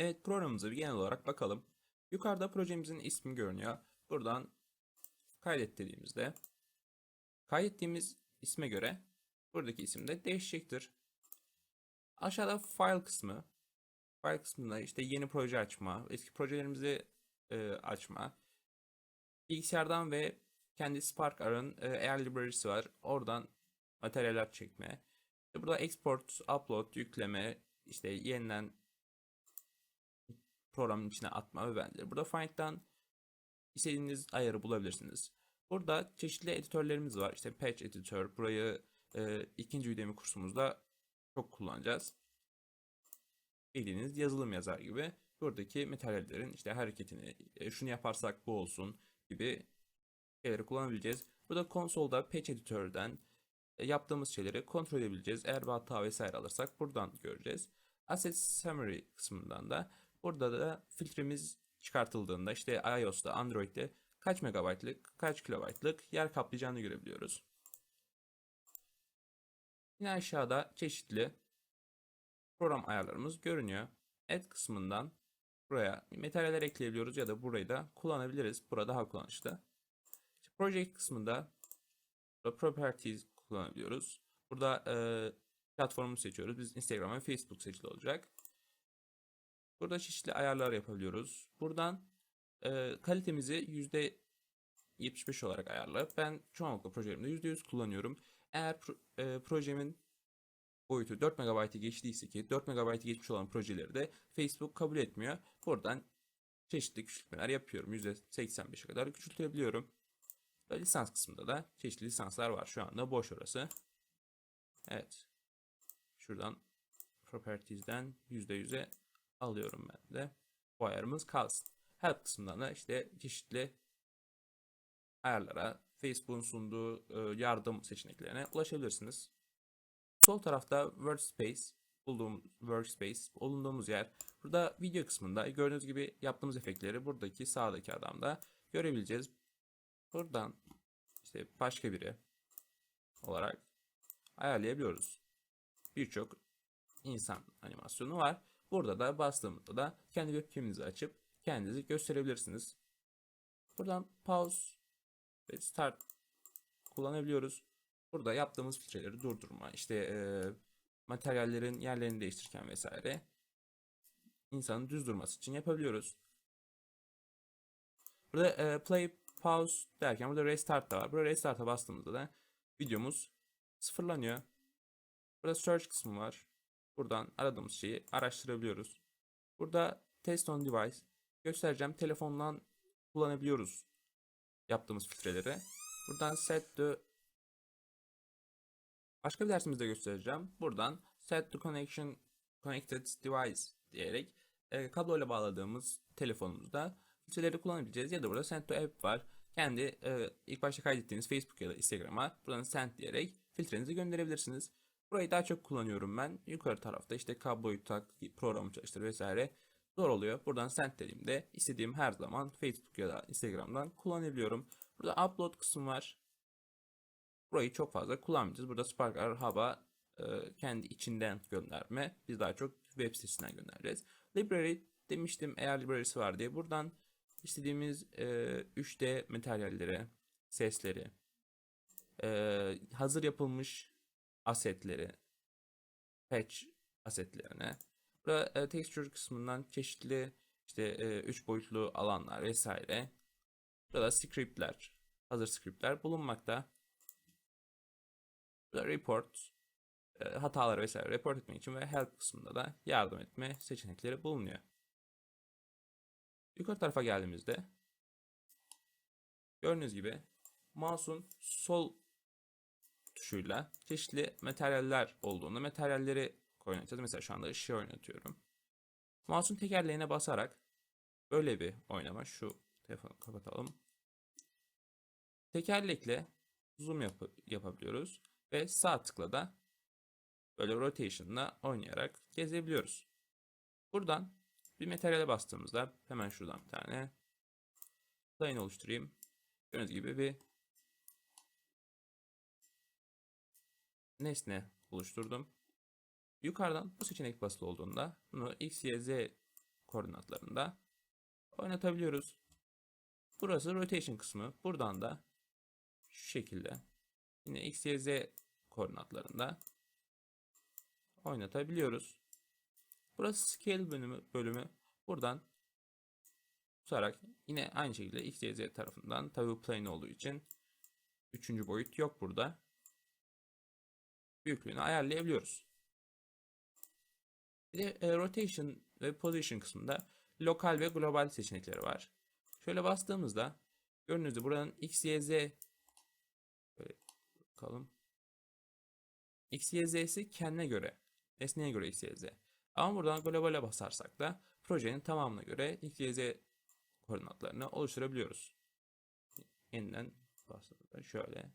Evet programımıza bir genel olarak bakalım. Yukarıda projemizin ismi görünüyor. Buradan kaydet dediğimizde kaydettiğimiz isme göre buradaki isim de değişecektir. Aşağıda file kısmı. File kısmında işte yeni proje açma, eski projelerimizi e, açma. Bilgisayardan ve kendi SparkR'ın e, Air library'si var. Oradan materyaller çekme. İşte burada export, upload, yükleme, işte yeniden programın içine atma ve benzeri. Burada find'dan istediğiniz ayarı bulabilirsiniz. Burada çeşitli editörlerimiz var. İşte patch editör. Burayı e, ikinci Udemy kursumuzda çok kullanacağız. Bildiğiniz yazılım yazar gibi buradaki materyallerin işte hareketini, e, şunu yaparsak bu olsun gibi şeyleri kullanabileceğiz. Burada konsolda patch editörden e, yaptığımız şeyleri kontrol edebileceğiz. Eğer bir hata vesaire alırsak buradan göreceğiz. Asset Summary kısmından da burada da filtremiz çıkartıldığında işte iOS'ta, Android'de kaç megabaytlık, kaç kilobaytlık yer kaplayacağını görebiliyoruz. Yine aşağıda çeşitli program ayarlarımız görünüyor. Add kısmından buraya materyaller ekleyebiliyoruz ya da burayı da kullanabiliriz. Burada daha kullanışlı. İşte project kısmında properties kullanabiliyoruz. Burada e, platformu seçiyoruz. Biz Instagram ve Facebook seçili olacak. Burada çeşitli ayarlar yapabiliyoruz. Buradan e, kalitemizi %75 olarak ayarlayıp ben çoğunlukla projelerimde %100 kullanıyorum. Eğer pro- e, projemin boyutu 4 MB'ı geçtiyse ki 4 MB'ı geçmiş olan projeleri de Facebook kabul etmiyor. Buradan çeşitli küçültmeler yapıyorum. %85'e kadar küçültebiliyorum. Ve lisans kısmında da çeşitli lisanslar var. Şu anda boş orası. Evet. Şuradan Properties'den %100'e alıyorum ben de. Bu ayarımız kalsın. Help kısmından da işte çeşitli ayarlara, Facebook'un sunduğu e, yardım seçeneklerine ulaşabilirsiniz. Sol tarafta Workspace, bulduğum Workspace, bulunduğumuz yer. Burada video kısmında gördüğünüz gibi yaptığımız efektleri buradaki sağdaki adamda görebileceğiz. Buradan işte başka biri olarak ayarlayabiliyoruz. Birçok insan animasyonu var. Burada da bastığımızda da kendi webcam'inizi açıp kendinizi gösterebilirsiniz. Buradan pause ve start kullanabiliyoruz. Burada yaptığımız filtreleri durdurma, işte e, materyallerin yerlerini değiştirirken vesaire insanın düz durması için yapabiliyoruz. Burada e, play, pause derken burada restart da var. Burada restart'a bastığımızda da videomuz sıfırlanıyor. Burada search kısmı var. Buradan aradığımız şeyi araştırabiliyoruz. Burada test on device göstereceğim. Telefondan kullanabiliyoruz yaptığımız filtreleri. Buradan set the başka bir dersimizde göstereceğim. Buradan set the connection connected device diyerek e, kabloyla bağladığımız telefonumuzda filtreleri kullanabileceğiz. Ya da burada send to app var. Kendi e, ilk başta kaydettiğiniz Facebook ya da Instagram'a buradan send diyerek filtrenizi gönderebilirsiniz. Burayı daha çok kullanıyorum ben. Yukarı tarafta işte kabloyu tak, programı çalıştır vesaire zor oluyor. Buradan send dediğimde istediğim her zaman Facebook ya da Instagram'dan kullanabiliyorum. Burada upload kısmı var. Burayı çok fazla kullanmayacağız. Burada Spark Hub'a e, kendi içinden gönderme. Biz daha çok web sitesinden göndereceğiz. Library demiştim eğer library'si var diye. Buradan istediğimiz e, 3D materyalleri, sesleri, e, hazır yapılmış asetleri, patch asetlerine, burada e, texture kısmından çeşitli işte e, üç boyutlu alanlar vesaire. Burada scriptler, hazır scriptler bulunmakta. Burada report, e, hataları vesaire report etmek için ve help kısmında da yardım etme seçenekleri bulunuyor. Yukarı tarafa geldiğimizde gördüğünüz gibi mouse'un sol tuşuyla çeşitli materyaller olduğunda materyalleri oynatacağız. Mesela şu anda ışığı oynatıyorum. Mouse'un tekerleğine basarak böyle bir oynama. Şu telefonu kapatalım. Tekerlekle zoom yap yapabiliyoruz. Ve sağ tıkla da böyle rotation'la oynayarak gezebiliyoruz. Buradan bir materyale bastığımızda hemen şuradan bir tane plane oluşturayım. Gördüğünüz gibi bir nesne oluşturdum. Yukarıdan bu seçenek basılı olduğunda bunu X, Y, Z koordinatlarında oynatabiliyoruz. Burası rotation kısmı. Buradan da şu şekilde yine x, y, z koordinatlarında oynatabiliyoruz. Burası scale bölümü, bölümü. Buradan tutarak yine aynı şekilde x, y, z tarafından tabi plane olduğu için üçüncü boyut yok burada. Büyüklüğünü ayarlayabiliyoruz. Bir de e, rotation ve position kısmında lokal ve global seçenekleri var. Şöyle bastığımızda gördüğünüz buranın x, y, z böyle bakalım. X, Y, Z'si kendine göre. Nesneye göre X, Y, Z. Ama buradan globale basarsak da projenin tamamına göre X, Y, Z koordinatlarını oluşturabiliyoruz. Yeniden bastığımızda şöyle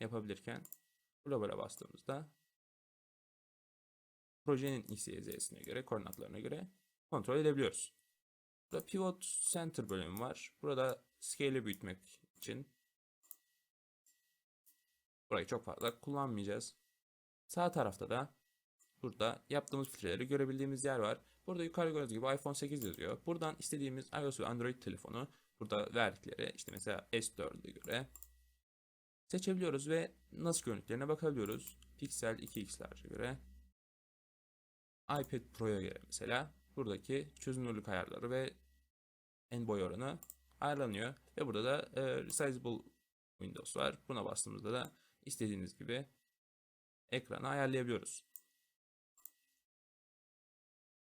yapabilirken globale bastığımızda projenin X, Y, Z'sine göre, koordinatlarına göre kontrol edebiliyoruz. Burada pivot center bölümü var. Burada scale'i büyütmek için burayı çok fazla kullanmayacağız. Sağ tarafta da burada yaptığımız filtreleri görebildiğimiz yer var. Burada yukarı gördüğünüz gibi iPhone 8 yazıyor. Buradan istediğimiz iOS ve Android telefonu burada verdikleri işte mesela S4'e göre seçebiliyoruz ve nasıl görüntülerine bakabiliyoruz. Pixel 2x'lerce göre iPad Pro'ya göre mesela buradaki çözünürlük ayarları ve en boy oranı ayarlanıyor. Ve burada da e, Resizable Windows var. Buna bastığımızda da istediğiniz gibi ekranı ayarlayabiliyoruz.